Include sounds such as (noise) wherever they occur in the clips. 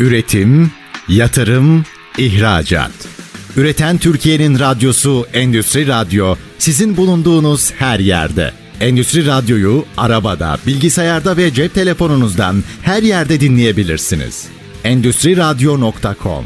Üretim, yatırım, ihracat. Üreten Türkiye'nin radyosu Endüstri Radyo sizin bulunduğunuz her yerde. Endüstri Radyo'yu arabada, bilgisayarda ve cep telefonunuzdan her yerde dinleyebilirsiniz. Endüstri Radyo.com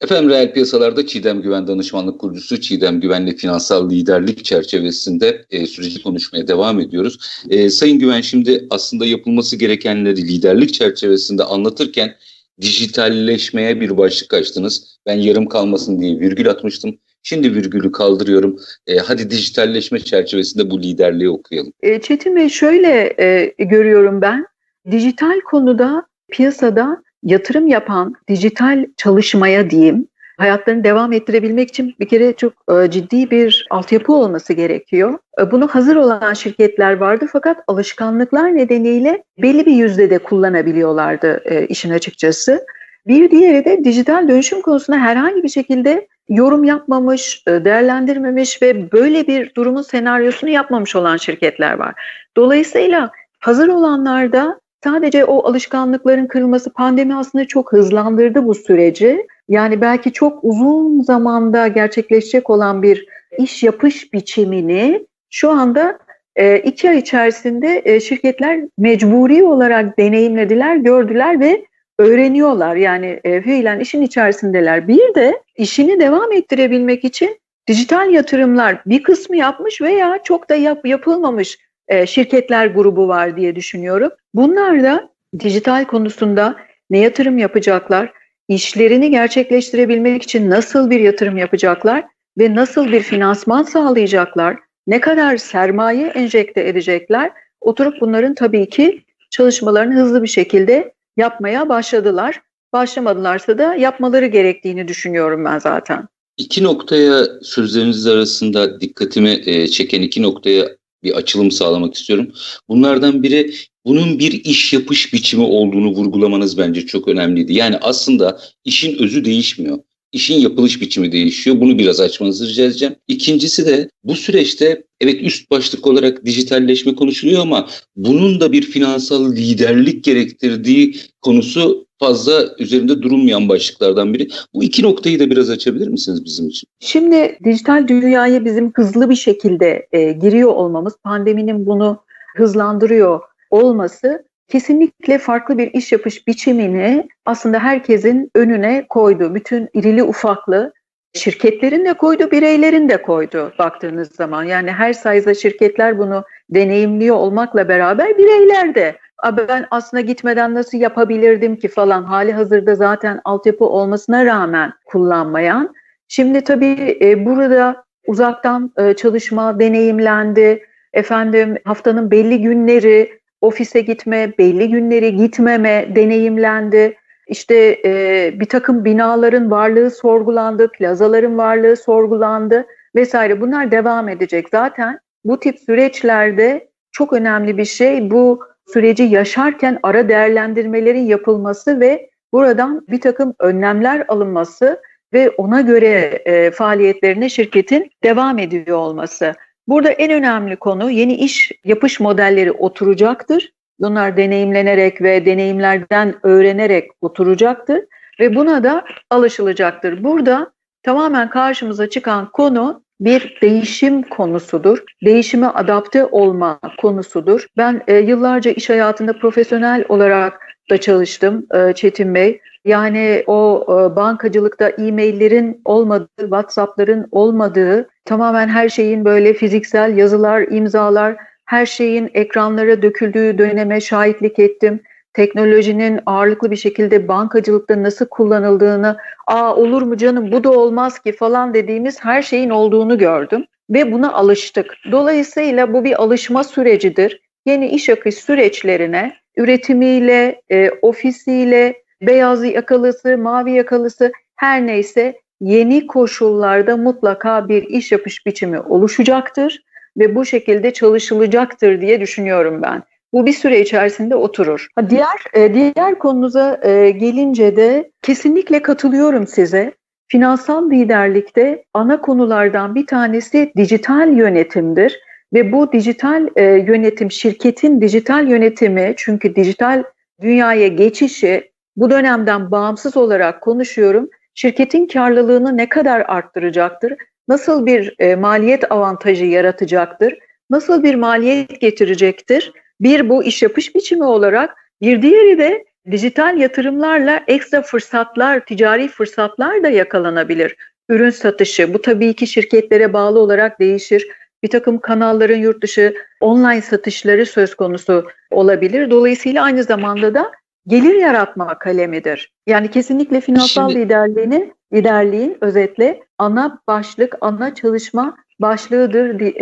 Efendim reel piyasalarda Çiğdem Güven danışmanlık kurucusu Çiğdem Güven'le finansal liderlik çerçevesinde e, süreci konuşmaya devam ediyoruz. E, Sayın Güven şimdi aslında yapılması gerekenleri liderlik çerçevesinde anlatırken dijitalleşmeye bir başlık açtınız. Ben yarım kalmasın diye virgül atmıştım. Şimdi virgülü kaldırıyorum. E, hadi dijitalleşme çerçevesinde bu liderliği okuyalım. E, Çetin Bey şöyle e, görüyorum ben. Dijital konuda piyasada yatırım yapan dijital çalışmaya diyeyim hayatlarını devam ettirebilmek için bir kere çok e, ciddi bir altyapı olması gerekiyor. E, bunu hazır olan şirketler vardı fakat alışkanlıklar nedeniyle belli bir yüzdede kullanabiliyorlardı e, işin açıkçası. Bir diğeri de dijital dönüşüm konusunda herhangi bir şekilde yorum yapmamış, değerlendirmemiş ve böyle bir durumun senaryosunu yapmamış olan şirketler var. Dolayısıyla hazır olanlarda sadece o alışkanlıkların kırılması pandemi aslında çok hızlandırdı bu süreci. Yani belki çok uzun zamanda gerçekleşecek olan bir iş yapış biçimini şu anda e, iki ay içerisinde e, şirketler mecburi olarak deneyimlediler, gördüler ve öğreniyorlar. Yani e, fiilen işin içerisindeler. Bir de işini devam ettirebilmek için dijital yatırımlar bir kısmı yapmış veya çok da yap, yapılmamış e, şirketler grubu var diye düşünüyorum. Bunlar da dijital konusunda ne yatırım yapacaklar, işlerini gerçekleştirebilmek için nasıl bir yatırım yapacaklar ve nasıl bir finansman sağlayacaklar, ne kadar sermaye enjekte edecekler, oturup bunların tabii ki çalışmalarını hızlı bir şekilde yapmaya başladılar. Başlamadılarsa da yapmaları gerektiğini düşünüyorum ben zaten. İki noktaya sözleriniz arasında dikkatimi e, çeken iki noktaya bir açılım sağlamak istiyorum. Bunlardan biri bunun bir iş yapış biçimi olduğunu vurgulamanız bence çok önemliydi. Yani aslında işin özü değişmiyor. İşin yapılış biçimi değişiyor. Bunu biraz açmanızı rica edeceğim. İkincisi de bu süreçte evet üst başlık olarak dijitalleşme konuşuluyor ama bunun da bir finansal liderlik gerektirdiği konusu fazla üzerinde durulmayan başlıklardan biri. Bu iki noktayı da biraz açabilir misiniz bizim için? Şimdi dijital dünyaya bizim hızlı bir şekilde e, giriyor olmamız, pandeminin bunu hızlandırıyor olması kesinlikle farklı bir iş yapış biçimini aslında herkesin önüne koydu. Bütün irili ufaklı şirketlerin de koydu, bireylerin de koydu baktığınız zaman. Yani her sayıda şirketler bunu deneyimliyor olmakla beraber bireyler de ben aslında gitmeden nasıl yapabilirdim ki falan hali hazırda zaten altyapı olmasına rağmen kullanmayan. Şimdi tabii e, burada uzaktan e, çalışma deneyimlendi. Efendim haftanın belli günleri ofise gitme, belli günleri gitmeme deneyimlendi. İşte e, bir takım binaların varlığı sorgulandı, plazaların varlığı sorgulandı vesaire. Bunlar devam edecek. Zaten bu tip süreçlerde çok önemli bir şey bu süreci yaşarken ara değerlendirmelerin yapılması ve buradan bir takım önlemler alınması ve ona göre e, faaliyetlerine şirketin devam ediyor olması. Burada en önemli konu yeni iş yapış modelleri oturacaktır. Bunlar deneyimlenerek ve deneyimlerden öğrenerek oturacaktır ve buna da alışılacaktır. Burada tamamen karşımıza çıkan konu bir değişim konusudur. Değişime adapte olma konusudur. Ben e, yıllarca iş hayatında profesyonel olarak da çalıştım e, Çetin Bey. Yani o e, bankacılıkta e-maillerin olmadığı, WhatsApp'ların olmadığı, tamamen her şeyin böyle fiziksel yazılar, imzalar, her şeyin ekranlara döküldüğü döneme şahitlik ettim. Teknolojinin ağırlıklı bir şekilde bankacılıkta nasıl kullanıldığını, aa olur mu canım bu da olmaz ki falan dediğimiz her şeyin olduğunu gördüm ve buna alıştık. Dolayısıyla bu bir alışma sürecidir. Yeni iş akış süreçlerine üretimiyle, e, ofisiyle, beyaz yakalısı, mavi yakalısı her neyse yeni koşullarda mutlaka bir iş yapış biçimi oluşacaktır ve bu şekilde çalışılacaktır diye düşünüyorum ben. Bu bir süre içerisinde oturur. Diğer e, diğer konunuza e, gelince de kesinlikle katılıyorum size. Finansal liderlikte ana konulardan bir tanesi dijital yönetimdir ve bu dijital e, yönetim şirketin dijital yönetimi çünkü dijital dünyaya geçişi bu dönemden bağımsız olarak konuşuyorum. Şirketin karlılığını ne kadar arttıracaktır? Nasıl bir maliyet avantajı yaratacaktır? Nasıl bir maliyet getirecektir? Bir bu iş yapış biçimi olarak bir diğeri de dijital yatırımlarla ekstra fırsatlar, ticari fırsatlar da yakalanabilir. Ürün satışı bu tabii ki şirketlere bağlı olarak değişir. Bir takım kanalların yurt dışı online satışları söz konusu olabilir. Dolayısıyla aynı zamanda da gelir yaratma kalemidir. Yani kesinlikle finansal Şimdi- liderliğinin liderliğin özetle ana başlık, ana çalışma başlığıdır di-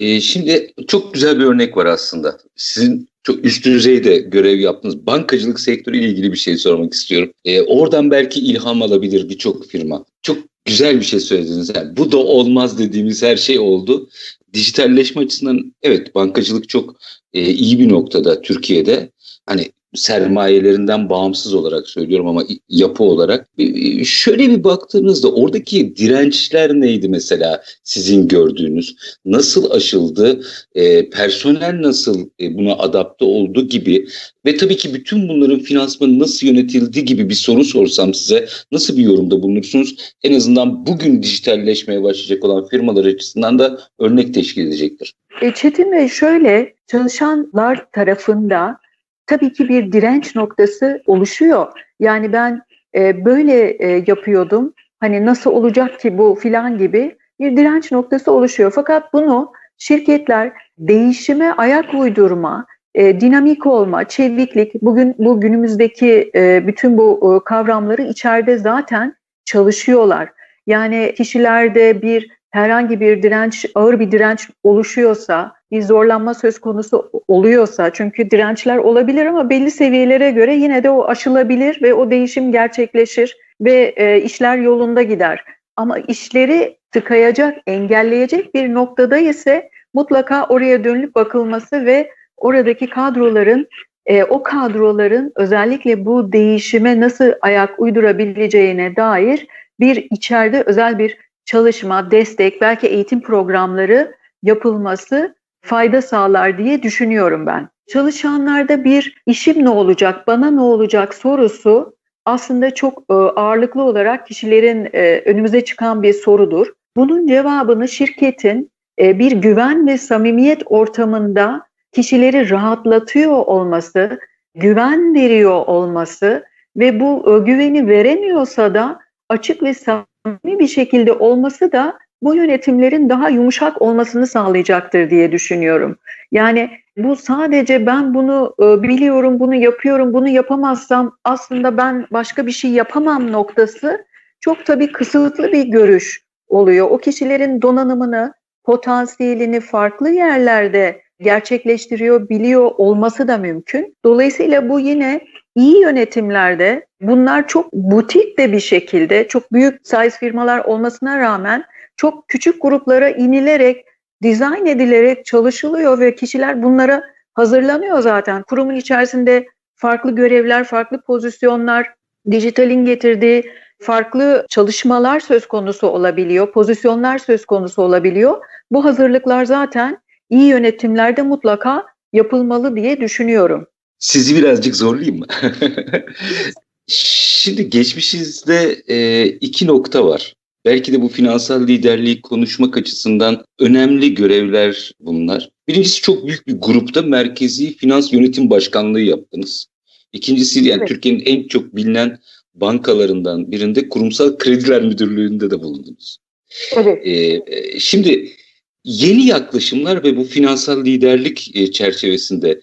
e. Ee, şimdi çok güzel bir örnek var aslında. Sizin çok üst düzeyde görev yaptığınız bankacılık sektörüyle ilgili bir şey sormak istiyorum. Ee, oradan belki ilham alabilir birçok firma. Çok güzel bir şey söylediniz. Yani bu da olmaz dediğimiz her şey oldu. Dijitalleşme açısından evet bankacılık çok e, iyi bir noktada Türkiye'de. Hani sermayelerinden bağımsız olarak söylüyorum ama yapı olarak. Şöyle bir baktığınızda oradaki dirençler neydi mesela sizin gördüğünüz? Nasıl aşıldı? E, personel nasıl e, buna adapte oldu gibi ve tabii ki bütün bunların finansmanı nasıl yönetildi gibi bir soru sorsam size nasıl bir yorumda bulunursunuz? En azından bugün dijitalleşmeye başlayacak olan firmalar açısından da örnek teşkil edecektir. E, Çetin Bey şöyle çalışanlar tarafında tabii ki bir direnç noktası oluşuyor. Yani ben e, böyle e, yapıyordum. Hani nasıl olacak ki bu filan gibi bir direnç noktası oluşuyor. Fakat bunu şirketler değişime ayak uydurma, e, dinamik olma, çeviklik, bugün bu günümüzdeki e, bütün bu e, kavramları içeride zaten çalışıyorlar. Yani kişilerde bir herhangi bir direnç, ağır bir direnç oluşuyorsa, bir zorlanma söz konusu oluyorsa, çünkü dirençler olabilir ama belli seviyelere göre yine de o aşılabilir ve o değişim gerçekleşir ve e, işler yolunda gider. Ama işleri tıkayacak, engelleyecek bir noktada ise mutlaka oraya dönülüp bakılması ve oradaki kadroların, e, o kadroların özellikle bu değişime nasıl ayak uydurabileceğine dair bir içeride özel bir çalışma, destek, belki eğitim programları yapılması fayda sağlar diye düşünüyorum ben. Çalışanlarda bir işim ne olacak, bana ne olacak sorusu aslında çok e, ağırlıklı olarak kişilerin e, önümüze çıkan bir sorudur. Bunun cevabını şirketin e, bir güven ve samimiyet ortamında kişileri rahatlatıyor olması, güven veriyor olması ve bu güveni veremiyorsa da açık ve samimi bir şekilde olması da bu yönetimlerin daha yumuşak olmasını sağlayacaktır diye düşünüyorum. Yani bu sadece ben bunu e, biliyorum, bunu yapıyorum, bunu yapamazsam aslında ben başka bir şey yapamam noktası çok tabii kısıtlı bir görüş oluyor. O kişilerin donanımını, potansiyelini farklı yerlerde gerçekleştiriyor, biliyor olması da mümkün. Dolayısıyla bu yine iyi yönetimlerde bunlar çok butik de bir şekilde, çok büyük size firmalar olmasına rağmen çok küçük gruplara inilerek, dizayn edilerek çalışılıyor ve kişiler bunlara hazırlanıyor zaten. Kurumun içerisinde farklı görevler, farklı pozisyonlar, dijitalin getirdiği farklı çalışmalar söz konusu olabiliyor, pozisyonlar söz konusu olabiliyor. Bu hazırlıklar zaten iyi yönetimlerde mutlaka yapılmalı diye düşünüyorum. Sizi birazcık zorlayayım mı? (laughs) Şimdi geçmişinizde e, iki nokta var. Belki de bu finansal liderliği konuşmak açısından önemli görevler bunlar. Birincisi çok büyük bir grupta Merkezi Finans Yönetim Başkanlığı yaptınız. İkincisi yani Evet. Türkiye'nin en çok bilinen bankalarından birinde Kurumsal Krediler Müdürlüğü'nde de bulundunuz. Evet. Ee, e, şimdi yeni yaklaşımlar ve bu finansal liderlik e, çerçevesinde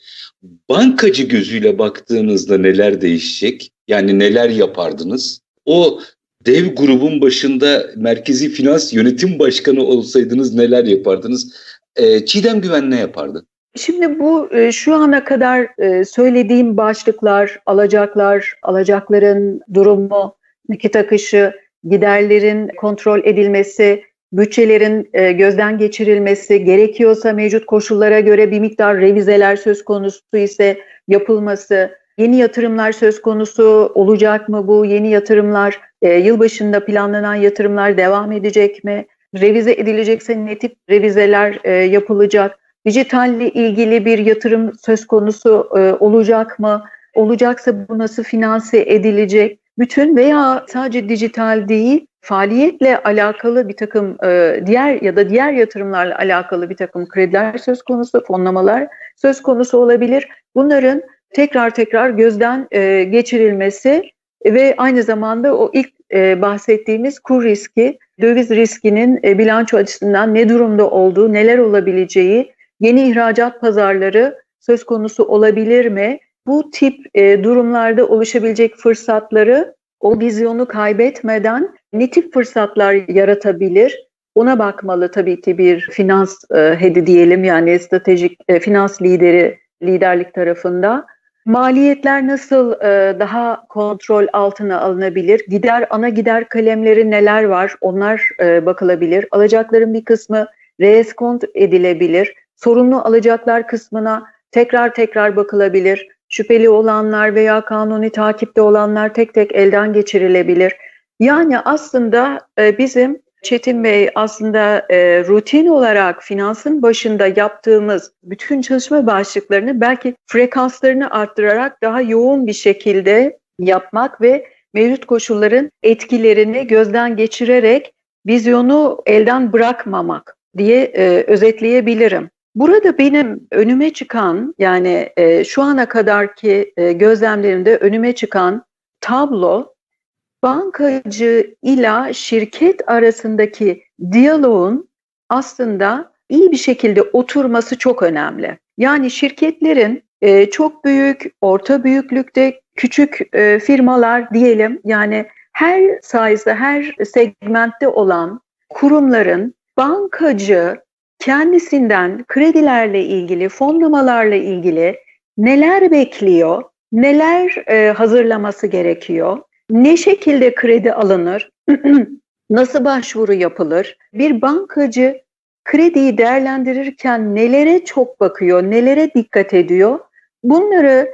bankacı gözüyle baktığınızda neler değişecek? Yani neler yapardınız? O dev grubun başında Merkezi Finans Yönetim Başkanı olsaydınız neler yapardınız? Ee, Çiğdem Güven ne yapardı? Şimdi bu e, şu ana kadar e, söylediğim başlıklar, alacaklar, alacakların durumu, nakit akışı, giderlerin kontrol edilmesi, bütçelerin e, gözden geçirilmesi, gerekiyorsa mevcut koşullara göre bir miktar revizeler söz konusu ise yapılması, yeni yatırımlar söz konusu olacak mı bu yeni yatırımlar, e, yılbaşında planlanan yatırımlar devam edecek mi, revize edilecekse ne tip revizeler e, yapılacak, Dijitalle ilgili bir yatırım söz konusu e, olacak mı? Olacaksa bu nasıl finanse edilecek? Bütün veya sadece dijital değil, faaliyetle alakalı bir takım e, diğer ya da diğer yatırımlarla alakalı bir takım krediler söz konusu, fonlamalar söz konusu olabilir. Bunların tekrar tekrar gözden e, geçirilmesi ve aynı zamanda o ilk e, bahsettiğimiz kur riski, döviz riskinin e, bilanço açısından ne durumda olduğu, neler olabileceği, yeni ihracat pazarları söz konusu olabilir mi? Bu tip e, durumlarda oluşabilecek fırsatları o vizyonu kaybetmeden ne tip fırsatlar yaratabilir? Ona bakmalı tabii ki bir finans e, hedi diyelim yani stratejik e, finans lideri liderlik tarafında. Maliyetler nasıl e, daha kontrol altına alınabilir? Gider ana gider kalemleri neler var? Onlar e, bakılabilir. Alacakların bir kısmı reeskont edilebilir. Sorunlu alacaklar kısmına tekrar tekrar bakılabilir. Şüpheli olanlar veya kanuni takipte olanlar tek tek elden geçirilebilir. Yani aslında e, bizim Çetin Bey aslında e, rutin olarak finansın başında yaptığımız bütün çalışma başlıklarını belki frekanslarını arttırarak daha yoğun bir şekilde yapmak ve mevcut koşulların etkilerini gözden geçirerek vizyonu elden bırakmamak diye e, özetleyebilirim. Burada benim önüme çıkan yani e, şu ana kadarki e, gözlemlerimde önüme çıkan tablo bankacı ile şirket arasındaki diyaloğun aslında iyi bir şekilde oturması çok önemli. Yani şirketlerin e, çok büyük, orta büyüklükte küçük e, firmalar diyelim yani her size'da, her segmentte olan kurumların bankacı kendisinden kredilerle ilgili, fonlamalarla ilgili neler bekliyor, neler e, hazırlaması gerekiyor, ne şekilde kredi alınır, (clears throat) nasıl başvuru yapılır, bir bankacı krediyi değerlendirirken nelere çok bakıyor, nelere dikkat ediyor, bunları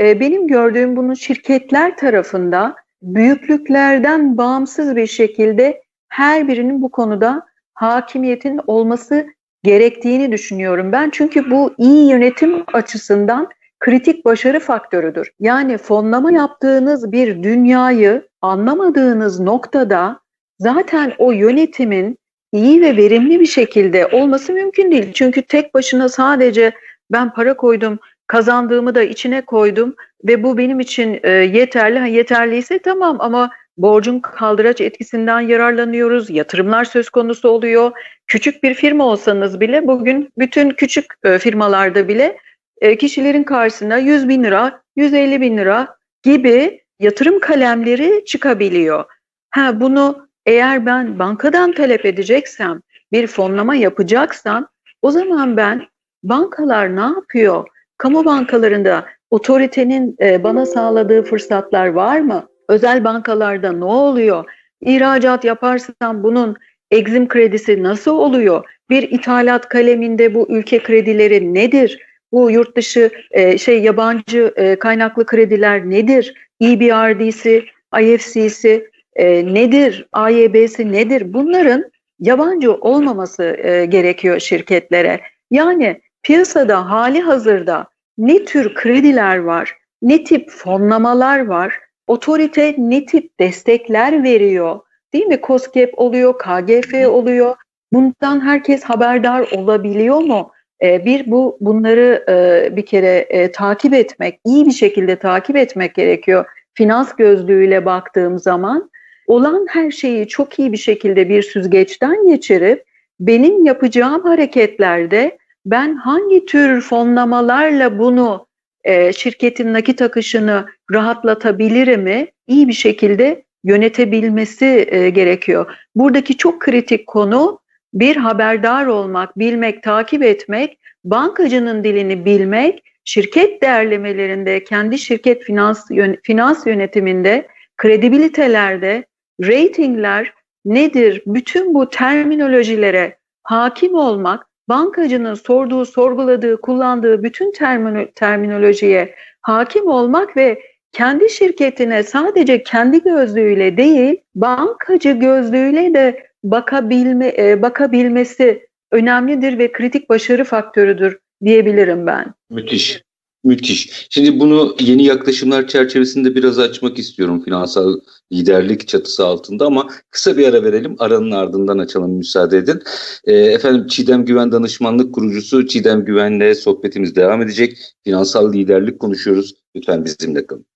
e, benim gördüğüm bunu şirketler tarafında büyüklüklerden bağımsız bir şekilde her birinin bu konuda hakimiyetin olması gerektiğini düşünüyorum ben. Çünkü bu iyi yönetim açısından kritik başarı faktörüdür. Yani fonlama yaptığınız bir dünyayı anlamadığınız noktada zaten o yönetimin iyi ve verimli bir şekilde olması mümkün değil. Çünkü tek başına sadece ben para koydum, kazandığımı da içine koydum ve bu benim için e, yeterli. Ha, yeterliyse tamam ama borcun kaldıraç etkisinden yararlanıyoruz. Yatırımlar söz konusu oluyor. Küçük bir firma olsanız bile bugün bütün küçük e, firmalarda bile e, kişilerin karşısına 100 bin lira, 150 bin lira gibi yatırım kalemleri çıkabiliyor. Ha bunu eğer ben bankadan talep edeceksem, bir fonlama yapacaksam o zaman ben bankalar ne yapıyor? Kamu bankalarında otoritenin e, bana sağladığı fırsatlar var mı? Özel bankalarda ne oluyor? İhracat yaparsam bunun egzim kredisi nasıl oluyor? Bir ithalat kaleminde bu ülke kredileri nedir? Bu yurt dışı e, şey yabancı e, kaynaklı krediler nedir? EBRD'si, IFC'si e, nedir? AYB'si nedir? Bunların yabancı olmaması e, gerekiyor şirketlere. Yani piyasada hali hazırda ne tür krediler var, ne tip fonlamalar var, otorite ne tip destekler veriyor, değil mi? COSGAP oluyor, KGF oluyor. Bundan herkes haberdar olabiliyor mu? Ee, bir bu bunları e, bir kere e, takip etmek, iyi bir şekilde takip etmek gerekiyor. Finans gözlüğüyle baktığım zaman olan her şeyi çok iyi bir şekilde bir süzgeçten geçirip benim yapacağım hareketlerde ben hangi tür fonlamalarla bunu e, şirketin nakit akışını rahatlatabilir mi? İyi bir şekilde yönetebilmesi e, gerekiyor. Buradaki çok kritik konu bir haberdar olmak, bilmek, takip etmek, bankacının dilini bilmek, şirket değerlemelerinde, kendi şirket finans finans yönetiminde, kredibilitelerde, ratingler nedir? Bütün bu terminolojilere hakim olmak, bankacının sorduğu, sorguladığı, kullandığı bütün terminolojiye hakim olmak ve kendi şirketine sadece kendi gözlüğüyle değil, bankacı gözlüğüyle de bakabilme, e, bakabilmesi önemlidir ve kritik başarı faktörüdür diyebilirim ben. Müthiş. Müthiş. Şimdi bunu yeni yaklaşımlar çerçevesinde biraz açmak istiyorum finansal liderlik çatısı altında ama kısa bir ara verelim. Aranın ardından açalım müsaade edin. Ee, efendim Çiğdem Güven Danışmanlık kurucusu Çiğdem Güven'le sohbetimiz devam edecek. Finansal liderlik konuşuyoruz. Lütfen bizimle kalın.